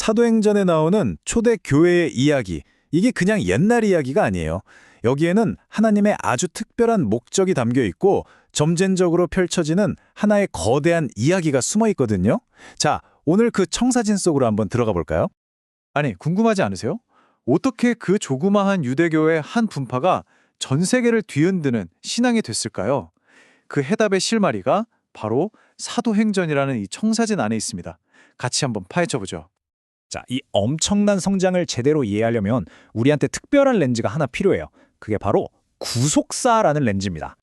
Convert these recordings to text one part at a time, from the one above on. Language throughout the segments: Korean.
사도행전에 나오는 초대 교회의 이야기, 이게 그냥 옛날 이야기가 아니에요. 여기에는 하나님의 아주 특별한 목적이 담겨 있고 점진적으로 펼쳐지는 하나의 거대한 이야기가 숨어 있거든요. 자, 오늘 그 청사진 속으로 한번 들어가 볼까요? 아니, 궁금하지 않으세요? 어떻게 그 조그마한 유대교의 한 분파가 전 세계를 뒤흔드는 신앙이 됐을까요? 그 해답의 실마리가 바로 사도행전이라는 이 청사진 안에 있습니다. 같이 한번 파헤쳐 보죠. 자, 이 엄청난 성장을 제대로 이해하려면 우리한테 특별한 렌즈가 하나 필요해요. 그게 바로 구속사라는 렌즈입니다.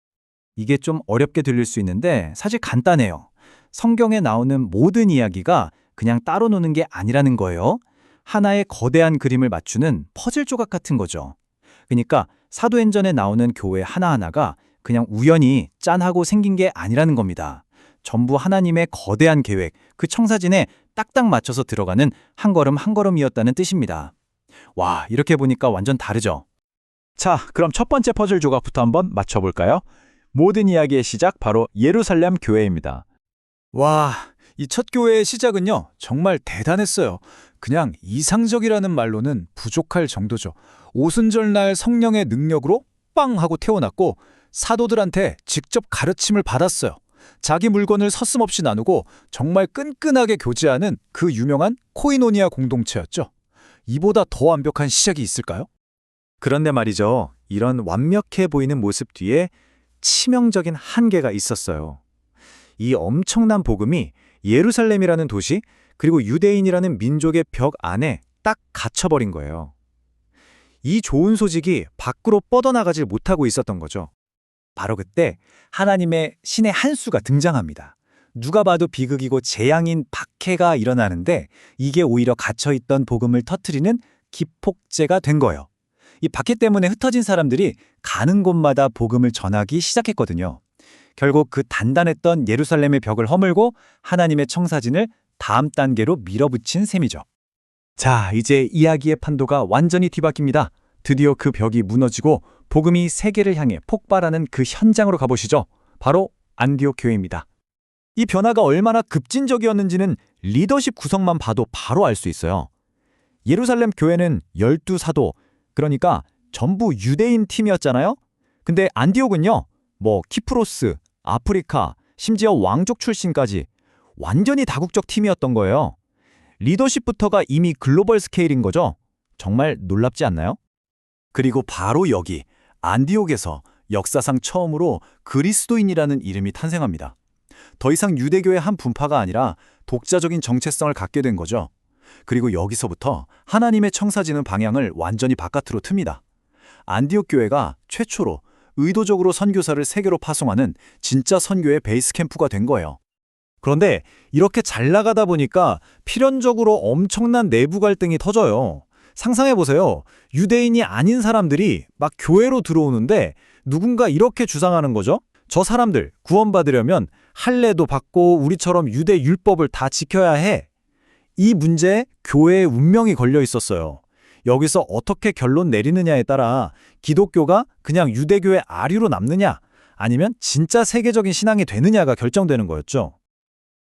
이게 좀 어렵게 들릴 수 있는데 사실 간단해요. 성경에 나오는 모든 이야기가 그냥 따로 노는 게 아니라는 거예요. 하나의 거대한 그림을 맞추는 퍼즐 조각 같은 거죠. 그러니까 사도행전에 나오는 교회 하나하나가 그냥 우연히 짠하고 생긴 게 아니라는 겁니다. 전부 하나님의 거대한 계획, 그 청사진에 딱딱 맞춰서 들어가는 한 걸음 한 걸음이었다는 뜻입니다. 와, 이렇게 보니까 완전 다르죠? 자, 그럼 첫 번째 퍼즐 조각부터 한번 맞춰볼까요? 모든 이야기의 시작 바로 예루살렘 교회입니다. 와, 이 첫 교회의 시작은요, 정말 대단했어요. 그냥 이상적이라는 말로는 부족할 정도죠. 오순절 날 성령의 능력으로 빵 하고 태어났고 사도들한테 직접 가르침을 받았어요. 자기 물건을 서슴없이 나누고 정말 끈끈하게 교제하는 그 유명한 코이노니아 공동체였죠. 이보다 더 완벽한 시작이 있을까요? 그런데 말이죠. 이런 완벽해 보이는 모습 뒤에 치명적인 한계가 있었어요. 이 엄청난 복음이 예루살렘이라는 도시 그리고 유대인이라는 민족의 벽 안에 딱 갇혀버린 거예요. 이 좋은 소식이 밖으로 뻗어나가질 못하고 있었던 거죠. 바로 그때 하나님의 신의 한 수가 등장합니다. 누가 봐도 비극이고 재앙인 박해가 일어나는데 이게 오히려 갇혀있던 복음을 터트리는 기폭제가 된 거예요. 이 박해 때문에 흩어진 사람들이 가는 곳마다 복음을 전하기 시작했거든요. 결국 그 단단했던 예루살렘의 벽을 허물고 하나님의 청사진을 다음 단계로 밀어붙인 셈이죠. 자, 이제 이야기의 판도가 완전히 뒤바뀝니다. 드디어 그 벽이 무너지고 복음이 세계를 향해 폭발하는 그 현장으로 가보시죠. 바로 안디옥 교회입니다. 이 변화가 얼마나 급진적이었는지는 리더십 구성만 봐도 바로 알 수 있어요. 예루살렘 교회는 열두 사도, 그러니까 전부 유대인 팀이었잖아요? 근데 안디옥은요, 뭐 키프로스, 아프리카, 심지어 왕족 출신까지 완전히 다국적 팀이었던 거예요. 리더십부터가 이미 글로벌 스케일인 거죠. 정말 놀랍지 않나요? 그리고 바로 여기 안디옥에서 역사상 처음으로 그리스도인이라는 이름이 탄생합니다. 더 이상 유대교의 한 분파가 아니라 독자적인 정체성을 갖게 된 거죠. 그리고 여기서부터 하나님의 청사지는 방향을 완전히 바깥으로 틉니다. 안디옥 교회가 최초로 의도적으로 선교사를 세계로 파송하는 진짜 선교의 베이스 캠프가 된 거예요. 그런데 이렇게 잘 나가다 보니까 필연적으로 엄청난 내부 갈등이 터져요. 상상해보세요. 유대인이 아닌 사람들이 막 교회로 들어오는데 누군가 이렇게 주장하는 거죠. 저 사람들 구원받으려면 할례도 받고 우리처럼 유대 율법을 다 지켜야 해. 이 문제에 교회의 운명이 걸려 있었어요. 여기서 어떻게 결론 내리느냐에 따라 기독교가 그냥 유대교의 아류로 남느냐 아니면 진짜 세계적인 신앙이 되느냐가 결정되는 거였죠.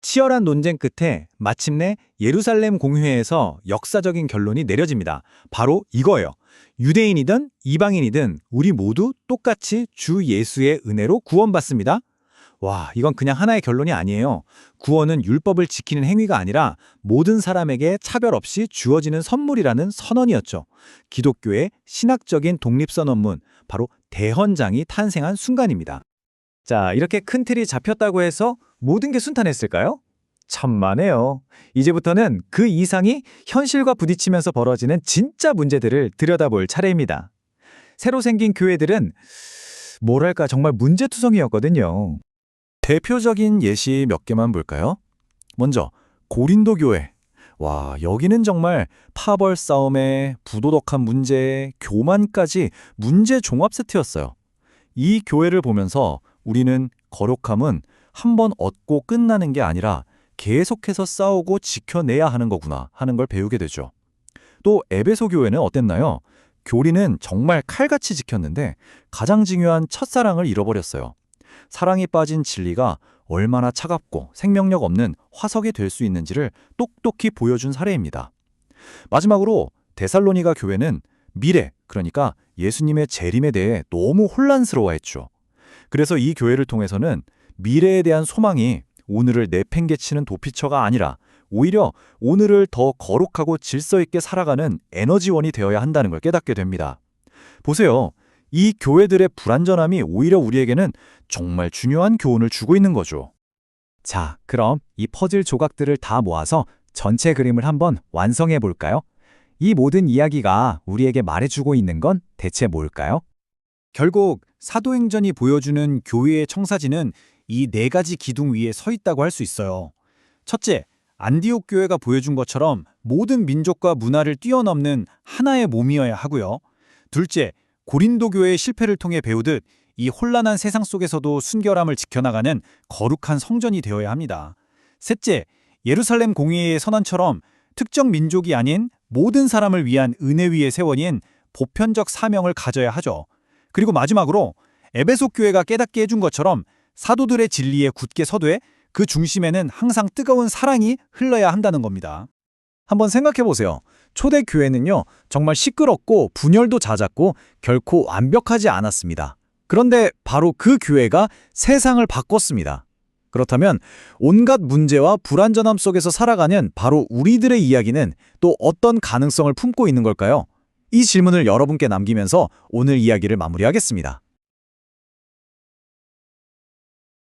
치열한 논쟁 끝에 마침내 예루살렘 공회에서 역사적인 결론이 내려집니다. 바로 이거예요. 유대인이든 이방인이든 우리 모두 똑같이 주 예수의 은혜로 구원받습니다. 와, 이건 그냥 하나의 결론이 아니에요. 구원은 율법을 지키는 행위가 아니라 모든 사람에게 차별 없이 주어지는 선물이라는 선언이었죠. 기독교의 신학적인 독립선언문, 바로 대헌장이 탄생한 순간입니다. 자, 이렇게 큰 틀이 잡혔다고 해서 모든 게 순탄했을까요? 천만에요. 이제부터는 그 이상이 현실과 부딪히면서 벌어지는 진짜 문제들을 들여다볼 차례입니다. 새로 생긴 교회들은 뭐랄까 정말 문제투성이었거든요. 대표적인 예시 몇 개만 볼까요? 먼저 고린도 교회. 와, 여기는 정말 파벌 싸움에 부도덕한 문제, 교만까지 문제 종합 세트였어요. 이 교회를 보면서 우리는 거룩함은 한 번 얻고 끝나는 게 아니라 계속해서 싸우고 지켜내야 하는 거구나 하는 걸 배우게 되죠. 또 에베소 교회는 어땠나요? 교리는 정말 칼같이 지켰는데 가장 중요한 첫사랑을 잃어버렸어요. 사랑이 빠진 진리가 얼마나 차갑고 생명력 없는 화석이 될 수 있는지를 똑똑히 보여준 사례입니다. 마지막으로 데살로니가 교회는 미래, 그러니까 예수님의 재림에 대해 너무 혼란스러워했죠. 그래서 이 교회를 통해서는 미래에 대한 소망이 오늘을 내팽개치는 도피처가 아니라 오히려 오늘을 더 거룩하고 질서 있게 살아가는 에너지원이 되어야 한다는 걸 깨닫게 됩니다. 보세요. 이 교회들의 불완전함이 오히려 우리에게는 정말 중요한 교훈을 주고 있는 거죠. 자, 그럼 이 퍼즐 조각들을 다 모아서 전체 그림을 한번 완성해 볼까요? 이 모든 이야기가 우리에게 말해주고 있는 건 대체 뭘까요? 결국 사도행전이 보여주는 교회의 청사진은 이 네 가지 기둥 위에 서 있다고 할 수 있어요. 첫째, 안디옥 교회가 보여준 것처럼 모든 민족과 문화를 뛰어넘는 하나의 몸이어야 하고요. 둘째, 고린도 교회의 실패를 통해 배우듯 이 혼란한 세상 속에서도 순결함을 지켜나가는 거룩한 성전이 되어야 합니다. 셋째, 예루살렘 공의회의 선언처럼 특정 민족이 아닌 모든 사람을 위한 은혜 위의 세원인 보편적 사명을 가져야 하죠. 그리고 마지막으로 에베소 교회가 깨닫게 해준 것처럼 사도들의 진리에 굳게 서되 그 중심에는 항상 뜨거운 사랑이 흘러야 한다는 겁니다. 한번 생각해 보세요. 초대 교회는요, 정말 시끄럽고 분열도 잦았고 결코 완벽하지 않았습니다. 그런데 바로 그 교회가 세상을 바꿨습니다. 그렇다면 온갖 문제와 불완전함 속에서 살아가는 바로 우리들의 이야기는 또 어떤 가능성을 품고 있는 걸까요? 이 질문을 여러분께 남기면서 오늘 이야기를 마무리하겠습니다.